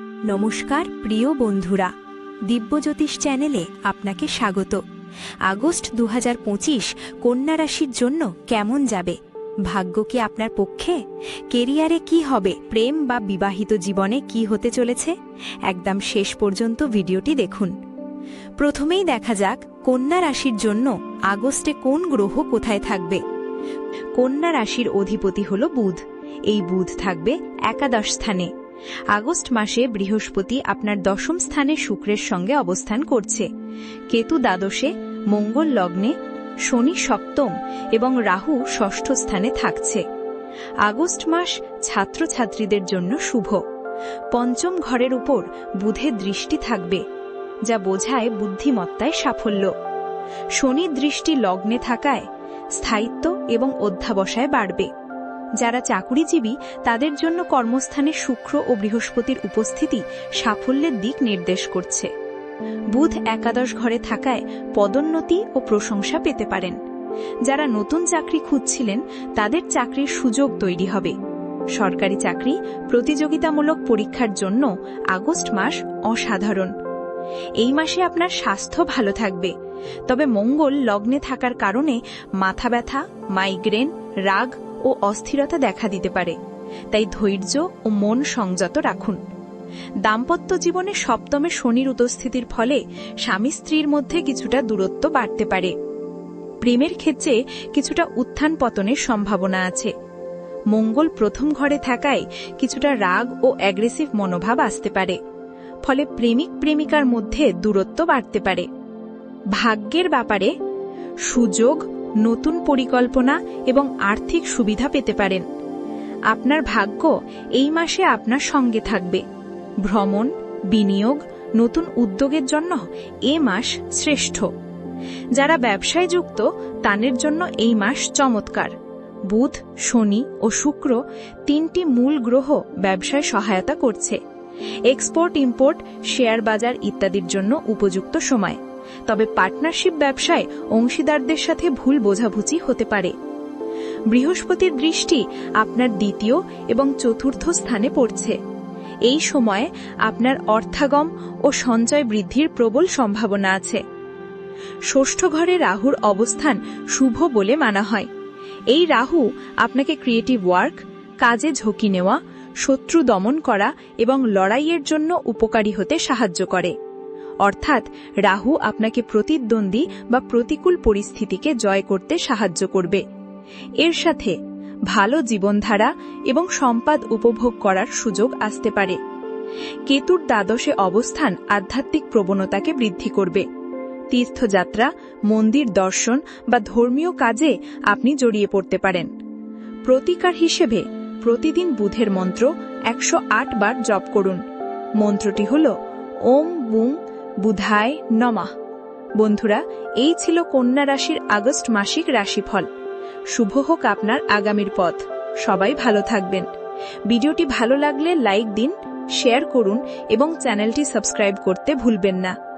নমস্কার, প্রিয় বন্ধুরা। দিব্যজ্যোতিষ চ্যানেলে আপনাকে স্বাগত। আগস্ট দু হাজার পঁচিশ, কন্যা রাশির জন্য কেমন যাবে? ভাগ্য কি আপনার পক্ষে? কেরিয়ারে কি হবে? প্রেম বা বিবাহিত জীবনে কি হতে চলেছে? একদম শেষ পর্যন্ত ভিডিওটি দেখুন। প্রথমেই দেখা যাক কন্যা রাশির জন্য আগস্টে কোন গ্রহ কোথায় থাকবে। কন্যা রাশির অধিপতি হল বুধ। এই বুধ থাকবে একাদশ স্থানে। আগস্ট মাসে বৃহস্পতি আপনার দশম স্থানে শুক্রের সঙ্গে অবস্থান করছে। কেতু দ্বাদশে, মঙ্গল লগ্নে, শনি সপ্তম এবং রাহু ষষ্ঠ স্থানে থাকছে। আগস্ট মাস ছাত্রছাত্রীদের জন্য শুভ। পঞ্চম ঘরের উপর বুধের দৃষ্টি থাকবে, যা বোঝায় বুদ্ধিমত্তায় সাফল্য। শনির দৃষ্টি লগ্নে থাকায় স্থায়িত্ব এবং অধ্যাবসায় বাড়বে। যারা চাকুরিজীবী, তাদের জন্য কর্মস্থানে শুক্র ও বৃহস্পতির উপস্থিতি সাফল্যের দিক নির্দেশ করছে। বুধ একাদশ ঘরে থাকায় পদোন্নতি ও প্রশংসা পেতে পারেন। যারা নতুন চাকরি খুঁজছিলেন, তাদের চাকরির সুযোগ তৈরি হবে। সরকারি চাকরি প্রতিযোগিতামূলক পরীক্ষার জন্য আগস্ট মাস অসাধারণ। এই মাসে আপনার স্বাস্থ্য ভালো থাকবে। তবে মঙ্গল লগ্নে থাকার কারণে মাথা ব্যথা, মাইগ্রেন, রাগ ও অস্থিরতা দেখা দিতে পারে। তাই ধৈর্য ও মন সংযত রাখুন। দাম্পত্য জীবনে সপ্তমে শনির উপস্থিতির ফলে স্বামী স্ত্রীর মধ্যে কিছুটা দূরত্ব বাড়তে পারে। প্রেমের ক্ষেত্রে কিছুটা উত্থান পতনের সম্ভাবনা আছে। মঙ্গল প্রথম ঘরে থাকায় কিছুটা রাগ ও অ্যাগ্রেসিভ মনোভাব আসতে পারে। ফলে প্রেমিক প্রেমিকার মধ্যে দূরত্ব বাড়তে পারে। ভাগ্যের ব্যাপারে সুযোগ নতুন পরিকল্পনা এবং আর্থিক সুবিধা পেতে পারেন। আপনার ভাগ্য এই মাসে আপনার সঙ্গে থাকবে। ভ্রমণ, বিনিয়োগ, নতুন উদ্যোগের জন্য এ মাস শ্রেষ্ঠ। যারা ব্যবসায় যুক্ত, তাদের জন্য এই মাস চমৎকার। বুধ, শনি ও শুক্র তিনটি মূল গ্রহ ব্যবসায় সহায়তা করছে। এক্সপোর্ট, ইম্পোর্ট, শেয়ার বাজার ইত্যাদির জন্য উপযুক্ত সময়। তবে পার্টনারশিপ ব্যবসায় অংশীদারদের সাথে ভুল বোঝাবুঝি হতে পারে। বৃহস্পতির দৃষ্টি আপনার দ্বিতীয় এবং চতুর্থ স্থানে পড়ছে। এই সময়ে আপনার অর্থাগম ও সঞ্চয় বৃদ্ধির প্রবল সম্ভাবনা আছে। ষষ্ঠ ঘরে রাহুর অবস্থান শুভ বলে মানা হয়। এই রাহু আপনাকে ক্রিয়েটিভ ওয়ার্ক কাজে ঝুঁকি নেওয়া, শত্রু দমন করা এবং লড়াইয়ের জন্য উপকারী হতে সাহায্য করে। অর্থাৎ রাহু আপনাকে প্রতিদ্বন্দ্বী বা প্রতিকূল পরিস্থিতিকে জয় করতে সাহায্য করবে। এর সাথে ভালো জীবনধারা এবং সম্পাদ উপভোগ করার সুযোগ আসতে পারে। কেতুর দ্বাদশে অবস্থান আধ্যাত্মিক প্রবণতাকে বৃদ্ধি করবে। তীর্থযাত্রা, মন্দির দর্শন বা ধর্মীয় কাজে আপনি জড়িয়ে পড়তে পারেন। প্রতিকার হিসেবে প্রতিদিন বুধের মন্ত্র একশো আট বার জপ করুন। মন্ত্রটি হল, ওম বুং বুধায় নমাহ বন্ধুরা, এই ছিল কন্যা রাশির আগস্ট মাসিক রাশিফল। শুভ হোক আপনার আগামীর পথ। সবাই ভালো থাকবেন। ভিডিওটি ভালো লাগলে লাইক দিন, শেয়ার করুন এবং চ্যানেলটি সাবস্ক্রাইব করতে ভুলবেন না।